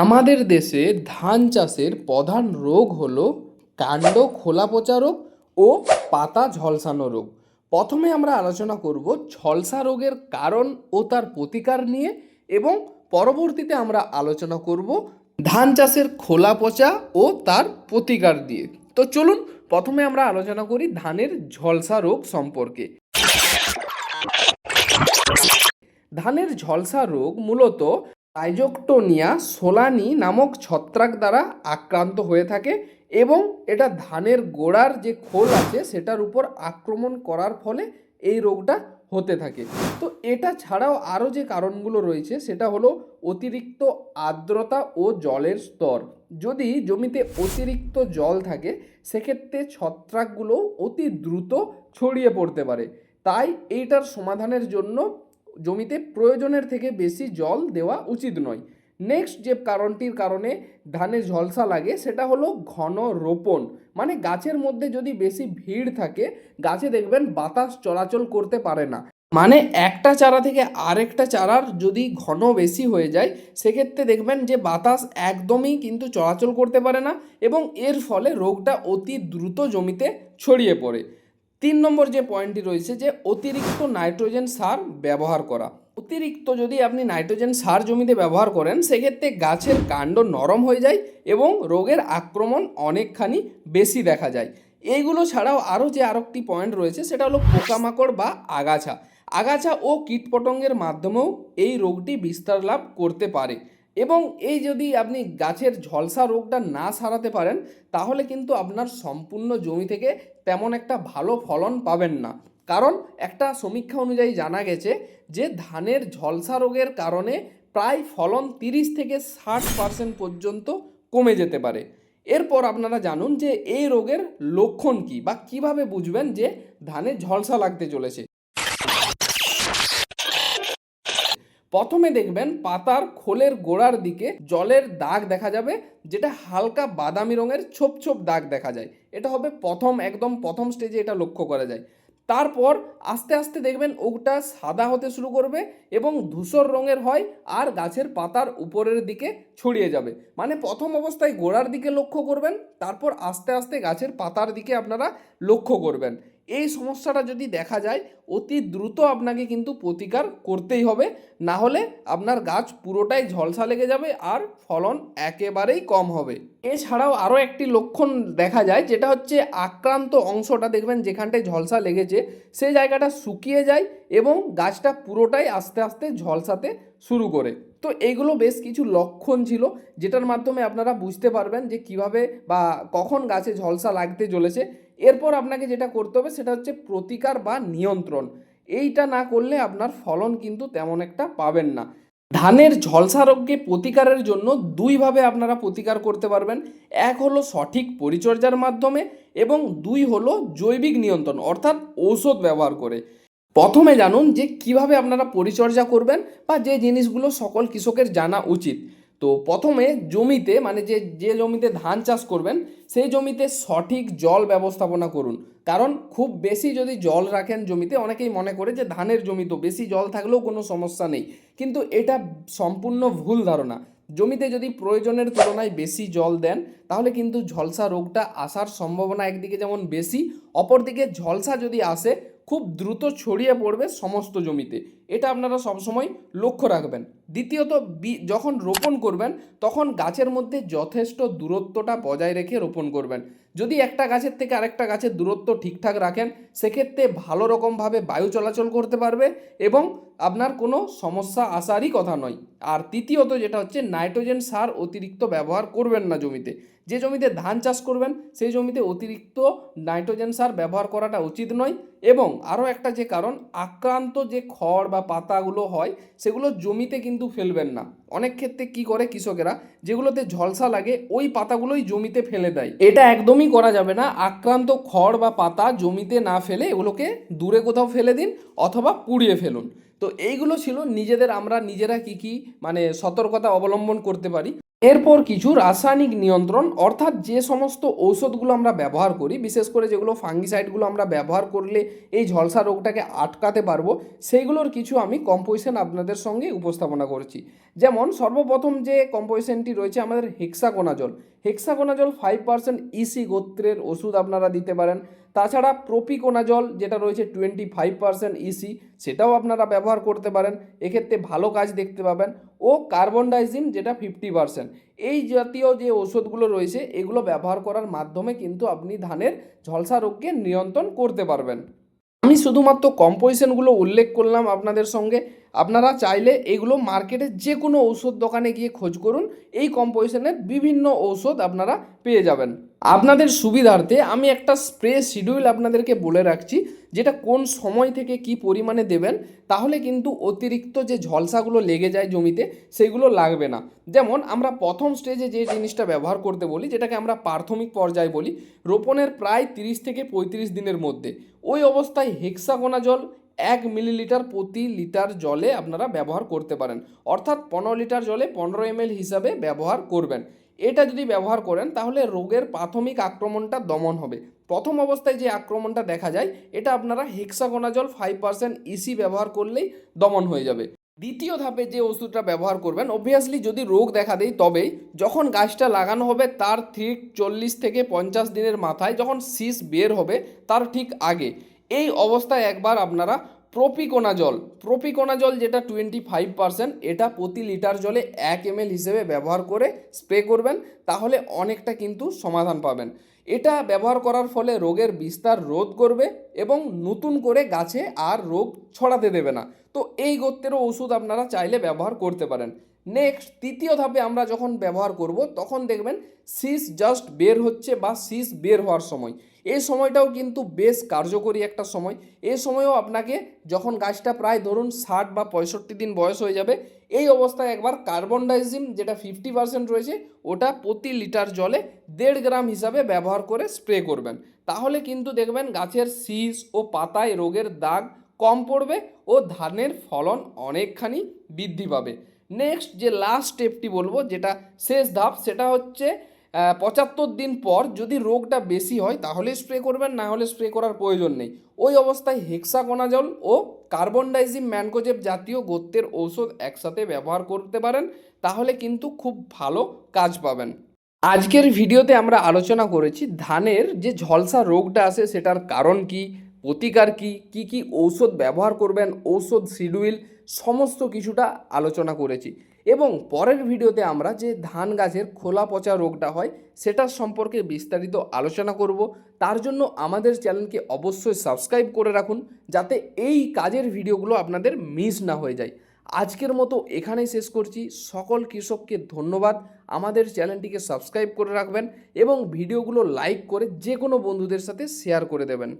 আমাদের দেশে ধান চাষের প্রধান রোগ হল কাণ্ড খোলা পচা রোগ ও পাতা ঝলসানো রোগ। প্রথমে আমরা আলোচনা করব ঝলসা রোগের কারণ ও তার প্রতিকার নিয়ে এবং পরবর্তীতে আমরা আলোচনা করব ধান চাষের খোলা পচা ও তার প্রতিকার দিয়ে। তো চলুন প্রথমে আমরা আলোচনা করি ধানের ঝলসা রোগ সম্পর্কে। ধানের ঝলসা রোগ মূলত রাইজোক্টোনিয়া সোলানি নামক ছত্রাক দ্বারা আক্রান্ত হয়ে থাকে এবং এটা ধানের গোড়ার যে খোল আছে সেটার উপর আক্রমণ করার ফলে এই রোগটা হতে থাকে। তো এটা ছাড়াও আরও যে কারণগুলো রয়েছে সেটা হলো অতিরিক্ত আর্দ্রতা ও জলের স্তর। যদি জমিতে অতিরিক্ত জল থাকে, সেক্ষেত্রে ছত্রাকগুলো অতি দ্রুত ছড়িয়ে পড়তে পারে। তাই এইটার সমাধানের জন্য জমিতে প্রয়োজনের থেকে বেশি জল দেওয়া উচিত নয়। নেক্সট যে কারণটির কারণে ধানে ঝলসা লাগে, সেটা হলো ঘন রোপণ। মানে গাছের মধ্যে যদি বেশি ভিড় থাকে, গাছে দেখবেন বাতাস চলাচল করতে পারে না। মানে একটা চারা থেকে আরেকটা চারার যদি ঘন বেশি হয়ে যায়, সেক্ষেত্রে দেখবেন যে বাতাস একদমই কিন্তু চলাচল করতে পারে না এবং এর ফলে রোগটা অতি দ্রুত জমিতে ছড়িয়ে পড়ে। তিন নম্বর যে পয়েন্টটি রয়েছে যে অতিরিক্ত নাইট্রোজেন সার ব্যবহার করা। অতিরিক্ত যদি আপনি নাইট্রোজেন সার জমিতে ব্যবহার করেন, সেক্ষেত্রে গাছের কাণ্ড নরম হয়ে যায় এবং রোগের আক্রমণ অনেকখানি বেশি দেখা যায়। এইগুলো ছাড়াও আরও যে আরেকটি পয়েন্ট রয়েছে, সেটা হলো পোকামাকড় বা আগাছা। আগাছা ও কীটপতঙ্গের মাধ্যমেও এই রোগটি বিস্তার লাভ করতে পারে। এবং এই যদি আপনি গাছের ঝলসা রোগটা না সারাতে পারেন, তাহলে কিন্তু আপনার সম্পূর্ণ জমি থেকে তেমন একটা ভালো ফলন পাবেন না। কারণ একটা সমীক্ষা অনুযায়ী জানা গেছে যে, ধানের ঝলসা রোগের কারণে প্রায় ফলন তিরিশ থেকে ষাট পার্সেন্ট পর্যন্ত কমে যেতে পারে। এরপর আপনারা জানুন যে, এই রোগের লক্ষণ কি বা কীভাবে বুঝবেন যে, ধানে ঝলসা লাগতে চলেছে। প্রথমে দেখবেন পাতার খোলের গোড়ার দিকে জলের দাগ দেখা যাবে, যেটা হালকা বাদামি রঙের ছোপ ছোপ দাগ দেখা যায়। এটা হবে প্রথম, একদম প্রথম স্টেজে এটা লক্ষ্য করা যায়। তারপর আস্তে আস্তে দেখবেন ওটা সাদা হতে শুরু করবে এবং ধূসর রঙের হয় আর গাছের পাতার উপরের দিকে ছড়িয়ে যাবে। মানে প্রথম অবস্থায় গোড়ার দিকে লক্ষ্য করবেন, তারপর আস্তে আস্তে গাছের পাতার দিকে আপনারা লক্ষ্য করবেন। এই সমস্যাটা যদি দেখা যায়, অতি দ্রুত আপনাকে কিন্তু প্রতিকার করতেই হবে। না হলে আপনার গাছ পুরোটাই ঝলসা লেগে যাবে আর ফলন একেবারেই কম হবে। এছাড়াও আরও একটি লক্ষণ দেখা যায়, যেটা হচ্ছে আক্রান্ত অংশটা দেখবেন যেখানটায় ঝলসা লেগেছে, সেই জায়গাটা শুকিয়ে যায় এবং গাছটা পুরোটাই আস্তে আস্তে ঝলসাতে শুরু করে। তো এইগুলো বেশ কিছু লক্ষণ ছিল, যেটার মাধ্যমে আপনারা বুঝতে পারবেন যে কীভাবে বা কখন গাছে ঝলসা লাগতে চলেছে এরপর আপনাকে যেটা করতে হবে, সেটা হচ্ছে প্রতিকার বা নিয়ন্ত্রণ। এইটা না করলে আপনার ফলন কিন্তু তেমন একটা পাবেন না। ধানের ঝলসা রোগকে প্রতিকারের জন্য দুইভাবে আপনারা প্রতিকার করতে পারবেন। এক হলো সঠিক পরিচর্যার মাধ্যমে এবং দুই হলো জৈবিক নিয়ন্ত্রণ, অর্থাৎ ঔষধ ব্যবহার করে। প্রথমে জানুন যে কীভাবে আপনারা পরিচর্যা করবেন বা যে জিনিসগুলো সকল কৃষকের জানা উচিত। তো প্রথমে জমিতে মানে যে যে জমিতে ধান চাষ করবেন, সেই জমিতে সঠিক জল ব্যবস্থাপনা করুন। কারণ খুব বেশি যদি জল রাখেন জমিতে, অনেকেই মনে করে যে ধানের জমি তো, বেশি জল থাকলেও কোনো সমস্যা নেই। কিন্তু এটা সম্পূর্ণ ভুল ধারণা। জমিতে যদি প্রয়োজনের তুলনায় বেশি জল দেন, তাহলে কিন্তু ঝলসা রোগটা আসার সম্ভাবনা একদিকে যেমন বেশি, অপরদিকে ঝলসা যদি আসে খুব দ্রুত ছড়িয়ে পড়বে সমস্ত জমিতে। এটা আপনারা সবসময় লক্ষ্য রাখবেন। দ্বিতীয়ত যখন রোপণ করবেন, তখন গাছের মধ্যে যথেষ্ট দূরত্বটা বজায় রেখে রোপণ করবেন। যদি একটা গাছের থেকে আরেকটা গাছের দূরত্ব ঠিকঠাক রাখেন, সেক্ষেত্রে ভালো রকমভাবে বায়ু চলাচল করতে পারবে এবং আপনার কোনো সমস্যা আসারই কথা নয়। আর তৃতীয়ত যেটা হচ্ছে, নাইট্রোজেন সার অতিরিক্ত ব্যবহার করবেন না জমিতে। যে জমিতে ধান চাষ করবেন, সেই জমিতে অতিরিক্ত নাইট্রোজেন সার ব্যবহার করাটা উচিত নয়। এবং আরও একটা যে কারণ, আক্রান্ত যে খড় বা পাতাগুলো হয়, সেগুলো জমিতে কিন্তু ফেলবেন না। অনেক ক্ষেত্রে কি করে কৃষকেরা? যেগুলোতে ঝলসা লাগে, ওই পাতাগুলোই জমিতে ফেলে দেয়। এটা একদমই করা যাবে না। আক্রান্ত খড় বা পাতা জমিতে না ফেলে এগুলোকে দূরে কোথাও ফেলে দিন অথবা পুড়িয়ে ফেলুন। তো এইগুলো ছিল নিজেদের, আমরা নিজেরা কি কি মানে সতর্কতা অবলম্বন করতে পারি। এরপর কিছু রাসায়নিক নিয়ন্ত্রণ, অর্থাৎ যে সমস্ত ঔষধগুলো আমরা ব্যবহার করি, বিশেষ করে যেগুলো ফাঙ্গিসাইডগুলো আমরা ব্যবহার করলে এই ঝলসা রোগটাকে আটকাতে পারব সেইগুলোর কিছু আমি কম্পোজিশন আপনাদের সঙ্গে উপস্থাপনা করছি। যেমন সর্বপ্রথম যে কম্পোজিশনটি রয়েছে আমাদের hexaconazole. Hexaconazole five percent EC গোত্রের ওষুধ আপনারা দিতে পারেন। তাছাড়া প্রোপিকোনাজল যেটা রয়েছে টোয়েন্টি ফাইভ পার্সেন্ট ইসি সেটাও আপনারা ব্যবহার করতে পারেন। এক্ষেত্রে ভালো কাজ দেখতে পাবেন। ও কার্বন ডাইজিম যেটা ফিফটি পার্সেন্ট এই জাতীয় যে ওষুধগুলো রয়েছে, এগুলো ব্যবহার করার মাধ্যমে কিন্তু আপনি ধানের ঝলসা রোগকে নিয়ন্ত্রণ করতে পারবেন। আমি শুধুমাত্র কম্পোজিশনগুলো উল্লেখ করলাম আপনাদের সঙ্গে। আপনারা চাইলে এগুলো মার্কেটে যে কোনো ঔষধ দোকানে গিয়ে খোঁজ করুন। এই কম্পোজিশনের বিভিন্ন ঔষধ আপনারা পেয়ে যাবেন। আপনাদের সুবিধার্থে আমি একটা স্প্রে শিডিউল আপনাদেরকে বলে রাখছি, যেটা কোন সময় থেকে কি পরিমাণে দেবেন, তাহলে কিন্তু অতিরিক্ত যে ঝলসাগুলো লেগে যায় জমিতে, সেগুলো লাগবে না। যেমন আমরা প্রথম স্টেজে যে জিনিসটা ব্যবহার করতে বলি, যেটাকে আমরা প্রাথমিক পর্যায়ে বলি, রোপণের প্রায় তিরিশ থেকে পঁয়ত্রিশ দিনের মধ্যে। ওই অবস্থায় হেক্সাগোনা জল এক মিলিলিটার প্রতি লিটার জলে আপনারা ব্যবহার করতে পারেন। অর্থাৎ পনেরো লিটার জলে পনেরো এম হিসাবে ব্যবহার করবেন। এটা যদি ব্যবহার করেন, তাহলে রোগের প্রাথমিক আক্রমণটা দমন হবে। প্রথম অবস্থায় যে আক্রমণটা দেখা যায়, এটা আপনারা হেক্সাগোনাজল ফাইভ পার্সেন্ট ইসি ব্যবহার করলেই দমন হয়ে যাবে। দ্বিতীয় ধাপে যে ওষুধটা ব্যবহার করবেন অবভিয়াসলি যদি রোগ দেখা দেয়, তবেই যখন গাছটা লাগানো হবে, তার ঠিক চল্লিশ থেকে পঞ্চাশ দিনের মাথায় যখন শীষ বের হবে, তার ঠিক আগে। এই অবস্থায় একবার আপনারা প্রপিকোনাজল প্রপিকোনাজল যেটা টোয়েন্টি ফাইভ পার্সেন্ট এটা প্রতি লিটার জলে এক এম হিসেবে ব্যবহার করে স্প্রে করবেন, তাহলে অনেকটা কিন্তু সমাধান পাবেন। এটা ব্যবহার করার ফলে রোগের বিস্তার রোধ করবে এবং নতুন করে গাছে আর রোগ ছড়াতে দেবে না। তো এই গোত্রেরও ওষুধ আপনারা চাইলে ব্যবহার করতে পারেন। নেক্সট তৃতীয় ধাপে আমরা যখন ব্যবহার করব, তখন দেখবেন শীষ জাস্ট বের হচ্ছে বা শীষ বের হওয়ার সময়। এই সময়টাও কিন্তু বেশ কার্যকরী একটা সময়। এই সময়েও আপনাকে যখন গাছটা প্রায় ধরুন ষাট বা পঁয়ষট্টি দিন বয়স হয়ে যাবে, এই অবস্থায় একবার কার্বন ডাইজিম যেটা ফিফটি পার্সেন্ট রয়েছে, ওটা প্রতি লিটার জলে দেড় গ্রাম হিসাবে ব্যবহার করে স্প্রে করবেন। তাহলে কিন্তু দেখবেন গাছের শীষ ও পাতায় রোগের দাগ কম পড়বে ও ধানের ফলন অনেকখানি বৃদ্ধি পাবে। নেক্সট যে লাস্ট স্টেপটি বলব, যেটা শেষ ধাপ, সেটা হচ্ছে পঁচাত্তর দিন পর যদি রোগটা বেশি হয়, তাহলে স্প্রে করবেন, না হলে স্প্রে করার প্রয়োজন নেই। ওই অবস্থায় হেক্সাকোনাজল ও কার্বন ডাইজিম ম্যানকোজেব জাতীয় গোত্রের ঔষধ একসাথে ব্যবহার করতে পারেন, তাহলে কিন্তু খুব ভালো কাজ পাবেন। আজকের ভিডিওতে আমরা আলোচনা করেছি ধানের যে ঝলসা রোগটা আসে সেটার কারণ কি, প্রতিকার কি কি কি ঔষধ ব্যবহার করবেন, ঔষধ শিডিউল, সমস্ত কিছুটা আলোচনা করেছি। এবং পরের ভিডিওতে আমরা যে ধান গাছের খোলা পচা রোগটা হয়, সেটার সম্পর্কে বিস্তারিত আলোচনা করব। তার জন্য আমাদের চ্যানেলকে অবশ্যই সাবস্ক্রাইব করে রাখুন, যাতে এই কাজের ভিডিওগুলো আপনাদের মিস না হয়ে যায়। আজকের মতো এখানেই শেষ করছি। সকল কৃষককে ধন্যবাদ। আমাদের চ্যানেলটিকে সাবস্ক্রাইব করে রাখবেন এবং ভিডিওগুলো লাইক করে যে কোনো বন্ধুদের সাথে শেয়ার করে দেবেন।